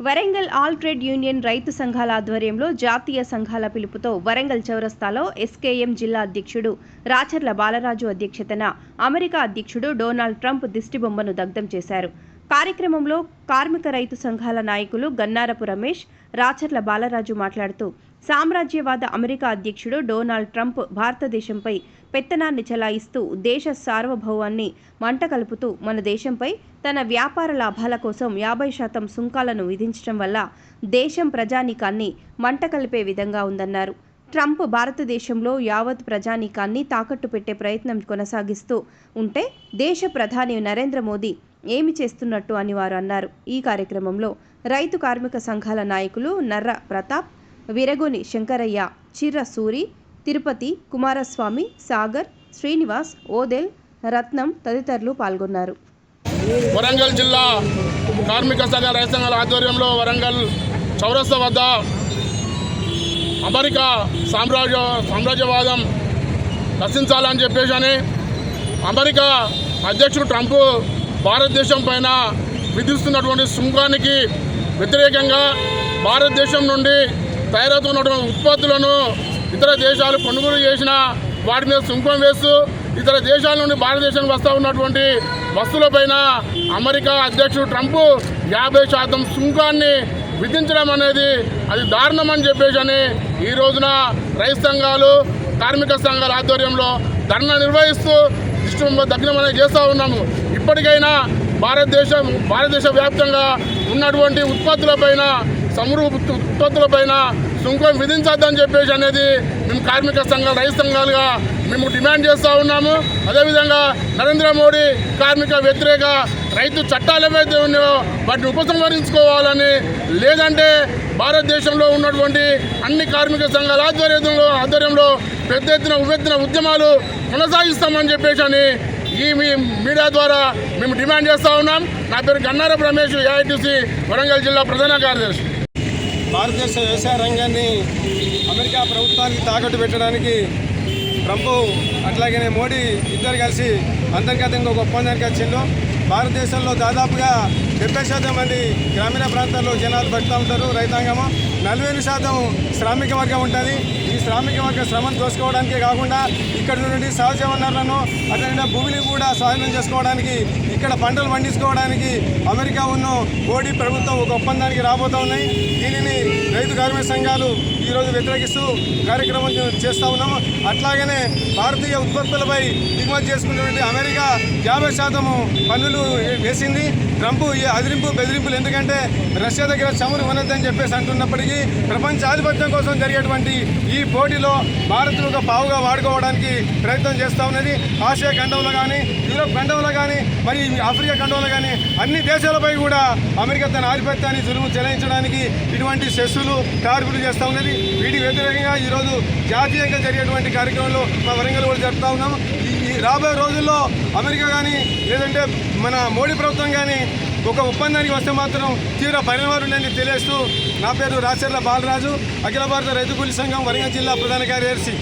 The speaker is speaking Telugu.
వరంగల్ ఆల్ ట్రేడ్ యూనియన్ రైతు సంఘాల ఆధ్వర్యంలో జాతీయ సంఘాల పిలుపుతో వరంగల్ చౌరస్తాలో ఎస్కేఎం జిల్లా అధ్యక్షుడు రాచర్ల బాలరాజు అధ్యక్షతన అమెరికా అధ్యక్షుడు డొనాల్డ్ ట్రంప్ దిష్టిబొమ్మను దగ్ధం చేశారు. కార్యక్రమంలో కార్మిక రైతు సంఘాల నాయకులు గన్నారపు రమేష్ రాచర్ల బాలరాజు మాట్లాడుతూ సామ్రాజ్యవాద అమెరికా అధ్యక్షుడు డొనాల్డ్ ట్రంప్ భారతదేశంపై పెత్తనాన్ని చెలాయిస్తూ దేశ సార్వభౌమాన్ని మంట కలుపుతూ మన దేశంపై తన వ్యాపార లాభాల కోసం యాభై శాతం సుంకాలను విధించడం వల్ల దేశం ప్రజానీకాన్ని మంట కలిపే విధంగా ఉందన్నారు. ట్రంప్ భారతదేశంలో యావత్ ప్రజానీకాన్ని తాకట్టు పెట్టే ప్రయత్నం కొనసాగిస్తూ ఉంటే దేశ ప్రధాని నరేంద్ర మోదీ ఏమి చేస్తున్నట్టు అని వారు అన్నారు. ఈ కార్యక్రమంలో రైతు కార్మిక సంఘాల నాయకులు నర్ర ప్రతాప్ విరగొని శంకరయ్య చిర్ర సూరి తిరుపతి కుమారస్వామి సాగర్ శ్రీనివాస్ ఓదెల్ రత్నం తదితరులు పాల్గొన్నారు. వరంగల్ జిల్లా కార్మిక సంఘ రైతు సంఘాల ఆధ్వర్యంలో వరంగల్ చౌరస్త వద్ద అమెరికా సామ్రాజ్య సామ్రాజ్యవాదం నశించాలని చెప్పేసి అని అమెరికా అధ్యక్షుడు ట్రంప్ భారతదేశం పైన విధిస్తున్నటువంటి సుంకానికి వ్యతిరేకంగా భారతదేశం నుండి తయారవుతున్నటువంటి ఉత్పత్తులను ఇతర దేశాలు కొనుగోలు చేసిన వాటి మీద సుంకం వేస్తూ ఇతర దేశాల నుండి భారతదేశానికి వస్తూ ఉన్నటువంటి వస్తువులపైన అమెరికా అధ్యక్షుడు ట్రంప్ యాభై శాతం సుంకాన్ని విధించడం అనేది అది దారుణం అని చెప్పేసి అని ఈ రోజున రైతు సంఘాలు కార్మిక సంఘాల ఆధ్వర్యంలో ధర్నా నిర్వహిస్తూ ఇష్టం దగ్నం అనేది చేస్తూ ఉన్నాము. ఇప్పటికైనా భారతదేశం భారతదేశ వ్యాప్తంగా ఉన్నటువంటి ఉత్పత్తులపైన సమృ ఉత్పత్తులపైన సుంకం విధించొద్దని చెప్పేసి అనేది మేము కార్మిక సంఘాలు రైతు సంఘాలుగా మేము డిమాండ్ చేస్తూ ఉన్నాము. అదేవిధంగా నరేంద్ర మోడీ కార్మిక వ్యతిరేక రైతు చట్టాలు ఏవైతే ఉన్నాయో వాటిని ఉపసంహరించుకోవాలని లేదంటే భారతదేశంలో ఉన్నటువంటి అన్ని కార్మిక సంఘాల ఆధ్వర్యంలో ఆధ్వర్యంలో పెద్ద ఎత్తున ఉద్యమాలు కొనసాగిస్తామని చెప్పేసి అని ఈ మీ మీడియా ద్వారా మేము డిమాండ్ చేస్తూ ఉన్నాం. నా పేరు గన్నారపు రమేష్ ఏఐటీసీ వరంగల్ జిల్లా ప్రధాన కార్యదర్శి. భారతదేశ వ్యవసాయ రంగాన్ని అమెరికా ప్రభుత్వానికి తాకట్టు పెట్టడానికి ట్రంప్ అట్లాగనే మోడీ ఇద్దరు కలిసి అంతర్గతంగా ఒక ఒప్పందానికి వచ్చిండు భారతదేశంలో దాదాపుగా డెబ్బై శాతం మంది గ్రామీణ ప్రాంతాల్లో జనాలు పెడుతూ ఉంటారు. రైతాంగము నలభై శాతం శ్రామిక వర్గం ఉంటుంది. ఈ శ్రామిక వర్గ శ్రమను దోసుకోవడానికే కాకుండా ఇక్కడ నుండి సహజ వనరులను అట్లనే భూమిని కూడా స్వాధీనం చేసుకోవడానికి ఇక్కడ పంటలు పండించుకోవడానికి అమెరికా ఉన్న మోడీ ప్రభుత్వం ఒక ఒప్పందానికి రాబోతూ ఉన్నాయి. దీనిని రైతు కార్మిక సంఘాలు ఈరోజు వ్యతిరేకిస్తూ కార్యక్రమం చేస్తూ ఉన్నాము అట్లాగనే భారతీయ ఉత్పత్తులపై దిగుమతి చేసుకున్నటువంటి అమెరికా యాభై శాతము పన్నులు వేసింది. ట్రంప్ ఈ అదిరింపు బెదిరింపులు ఎందుకంటే రష్యా దగ్గర చమురు ఉన్నదని చెప్పేసి అంటున్నప్పటికీ ప్రపంచ ఆధిపత్యం కోసం జరిగేటువంటి ఈ పోటీలో భారత్ను ఒక పావుగా వాడుకోవడానికి ప్రయత్నం చేస్తూ ఉన్నది. ఆసియా ఖండంలో కానీ యూరోప్ ఖండంలో కానీ మరి ఆఫ్రికా ఖండంలో కానీ అన్ని దేశాలపై కూడా అమెరికా తన ఆధిపత్యాన్ని జులుము చెలాయించడానికి ఇటువంటి సెస్సులు టార్గులు చేస్తూ ఉన్నది. వీటికి వ్యతిరేకంగా ఈరోజు జాతీయంగా జరిగేటువంటి కార్యక్రమంలో మా వరంగల్ కూడా జరుపుతా ఉన్నాము. ఈ రాబోయే రోజుల్లో అమెరికా కానీ లేదంటే మన మోడీ ప్రభుత్వం కానీ ఒక ఒప్పందానికి వస్తే మాత్రం తీవ్ర పరిణామాలు ఉన్నాయని తెలియజేస్తూ నా పేరు రాచర్ల బాలరాజు. అఖిల భారత రైతు కూలి సంఘం వరంగల్ జిల్లా ప్రధాన కార్యదర్శి.